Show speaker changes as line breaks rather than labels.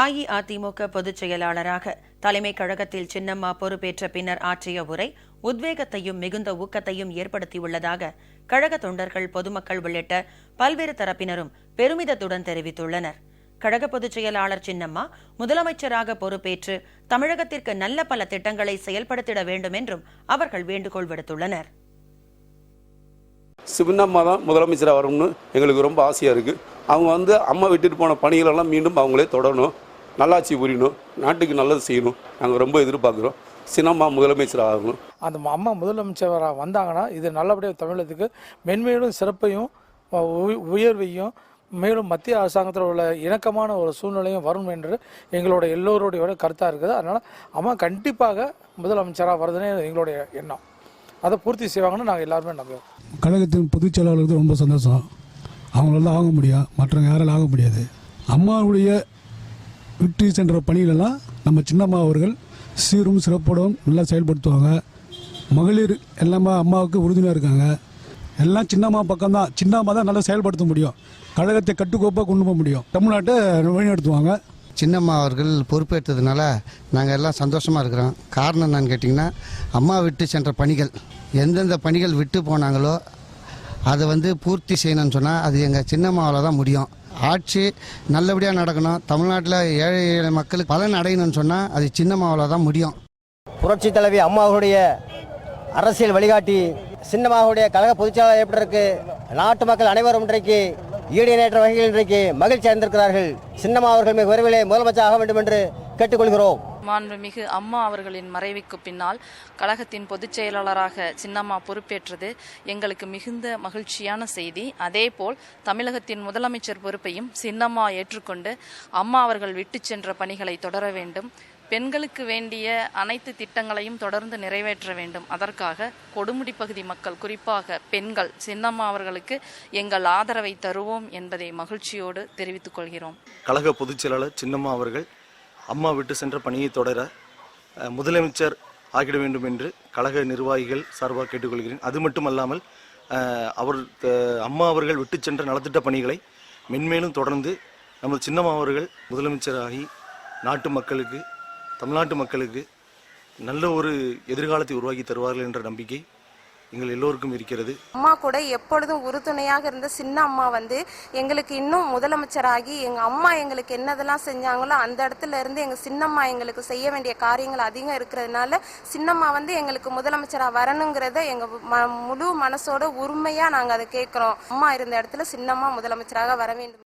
அஇஅதிமுக பொதுச் செயலாளராக தலைமை கழகத்தில் சின்னம்மா பொறுப்பேற்ற பின்னர் ஆற்றிய உரை உத்வேகத்தையும் மிகுந்த ஊக்கத்தையும் ஏற்படுத்தியுள்ளதாக கழக தொண்டர்கள் பொதுமக்கள் உள்ளிட்ட பல்வேறு தரப்பினரும் பெருமிதத்துடன் தெரிவித்துள்ளனர். கழக பொதுச் செயலாளர் சின்னம்மா முதலமைச்சராக பொறுப்பேற்று தமிழகத்திற்கு நல்ல பல திட்டங்களை செயல்படுத்திட வேண்டும் என்றும் அவர்கள் வேண்டுகோள் விடுத்துள்ளனர்.
சிவனம்மா தான் முதலமைச்சராக வரணும்னு எங்களுக்கு ரொம்ப ஆசையாக இருக்குது அவங்க வந்து அம்மா விட்டுட்டு போன பணிகளெல்லாம் மீண்டும் அவங்களே தொடரணும். நல்லாட்சி புரியணும். நாட்டுக்கு நல்லது செய்யணும். நாங்கள் ரொம்ப எதிர்பார்க்குறோம். சின்னம்மா முதலமைச்சர் ஆகணும்.
அந்த அம்மா முதலமைச்சராக வந்தாங்கன்னா இது நல்லபடியாக தமிழகத்துக்கு மென்மேலும் சிறப்பையும் உயர்வையும் மேலும் மத்திய அரசாங்கத்தில் உள்ள இணக்கமான ஒரு சூழ்நிலையும் வரும் என்று எங்களோட எல்லோருடைய கருத்தாக இருக்குது. அதனால் அம்மா கண்டிப்பாக முதலமைச்சராக வருதுன்னு எங்களுடைய எண்ணம். அதை பூர்த்தி செய்வாங்கன்னு நாங்கள் எல்லாருமே நம்புவோம்
கழகத்தின் பொதுச் செயலாளருக்கு ரொம்ப சந்தோஷம். அவங்களால ஆக முடியும் மற்றவங்க யாராலும் ஆக முடியாது. அம்மாவுடைய விட்டு சென்ற பணிகளெல்லாம் நம்ம சின்னம்மா அவர்கள் சீரும் சிறப்போடும் நல்லா செயல்படுத்துவாங்க. மகளிர் எல்லாமே அம்மாவுக்கு உறுதுணையாக இருக்காங்க. எல்லாம் சின்னம்மா பக்கம்தான். சின்னம்மா தான் நல்லா செயல்படுத்த முடியும். கழகத்தை கட்டுக்கோப்பாக கொண்டு போக முடியும். தமிழ்நாட்டை வழிநடத்துவாங்க.
சின்னம்மா அவர்கள் பொறுப்பேற்றதுனால நாங்கள் எல்லாம் சந்தோஷமாக இருக்கிறோம். காரணம் என்னன்னு கேட்டிங்கன்னா அம்மா விட்டு சென்ற பணிகள் எந்தெந்த பணிகள் விட்டு போனாங்களோ அதை வந்து பூர்த்தி செய்யணும்னு சொன்னால் அது எங்கள் சின்னம்மாவில் தான் முடியும். ஆட்சி நல்லபடியாக நடக்கணும். தமிழ்நாட்டில் ஏழை ஏழை மக்களுக்கு பலன் அடையணும்னு சொன்னால் அது சின்னம்மாவில் தான் முடியும்.
புரட்சி தலைவி அம்மாவுடைய அரசியல் வழிகாட்டி சின்னமாவுடைய கழக பொதுச்செயலாளர் எப்படி இருக்கு நாட்டு மக்கள் அனைவரும் இன்றைக்கு ஈடு வகையில் இன்றைக்கு மகிழ்ச்சி அடைந்திருக்கிறார்கள். சின்னம்மா அவர்கள் மிக விரைவிலே முதலமைச்சர் ஆக வேண்டும் என்று கேட்டுக்கொள்கிறோம்.
மாண்புமிகு அம்மா அவர்களின் மறைவுக்கு பின்னால் கழகத்தின் பொதுச் செயலாளராக சின்னம்மா பொறுப்பேற்றது. எங்களுக்கு மிகுந்த மகிழ்ச்சியான செய்தி. அதேபோல் தமிழகத்தின் முதலமைச்சர் பொறுப்பையும் சின்னம்மா ஏற்றுக்கொண்டு அம்மா அவர்கள் விட்டு சென்ற பணிகளை தொடர வேண்டும். பெண்களுக்கு வேண்டிய அனைத்து திட்டங்களையும் தொடர்ந்து நிறைவேற்ற வேண்டும். அதற்காக கொடுமுடி பகுதி மக்கள் குறிப்பாக பெண்கள் சின்னம்மா அவர்களுக்கு எங்கள் ஆதரவை தருவோம் என்பதை மகிழ்ச்சியோடு தெரிவித்துக் கொள்கிறோம்.
கழக பொதுச் செயலாளர் சின்னம்மா அவர்கள் அம்மா விட்டு சென்ற பணியை தொடர முதலமைச்சர் ஆகிட வேண்டும் என்று கழக நிர்வாகிகள் சார்பாக கேட்டுக்கொள்கிறேன். அது மட்டுமல்லாமல் அல்லாமல் அவர் அம்மா அவர்கள் விட்டு சென்ற நலத்திட்ட பணிகளை மென்மேலும் தொடர்ந்து நமது சின்னம்மா அவர்கள் முதலமைச்சராகி நாட்டு மக்களுக்கு தமிழ்நாட்டு மக்களுக்கு நல்ல ஒரு எதிர்காலத்தை உருவாக்கி தருவார்கள் என்ற நம்பிக்கை எங்கள் எல்லோருக்கும் இருக்கிறது.
அம்மா கூட எப்பொழுதும் உறுதுணையாக இருந்த சின்ன அம்மா வந்து எங்களுக்கு இன்னும் முதலமைச்சராகி எங்க அம்மா எங்களுக்கு என்னதெல்லாம் செஞ்சாங்களோ அந்த இடத்துல இருந்து எங்க சின்னம்மா எங்களுக்கு செய்ய வேண்டிய காரியங்கள் அதிகம் இருக்கிறதுனால சின்னம்மா வந்து எங்களுக்கு முதலமைச்சரா வரணுங்கிறத எங்க ம- முழு மனசோட உரிமையா நாங்க அதை கேட்கிறோம். அம்மா இருந்த இடத்துல சின்னம்மா முதலமைச்சராக வர வேண்டும்.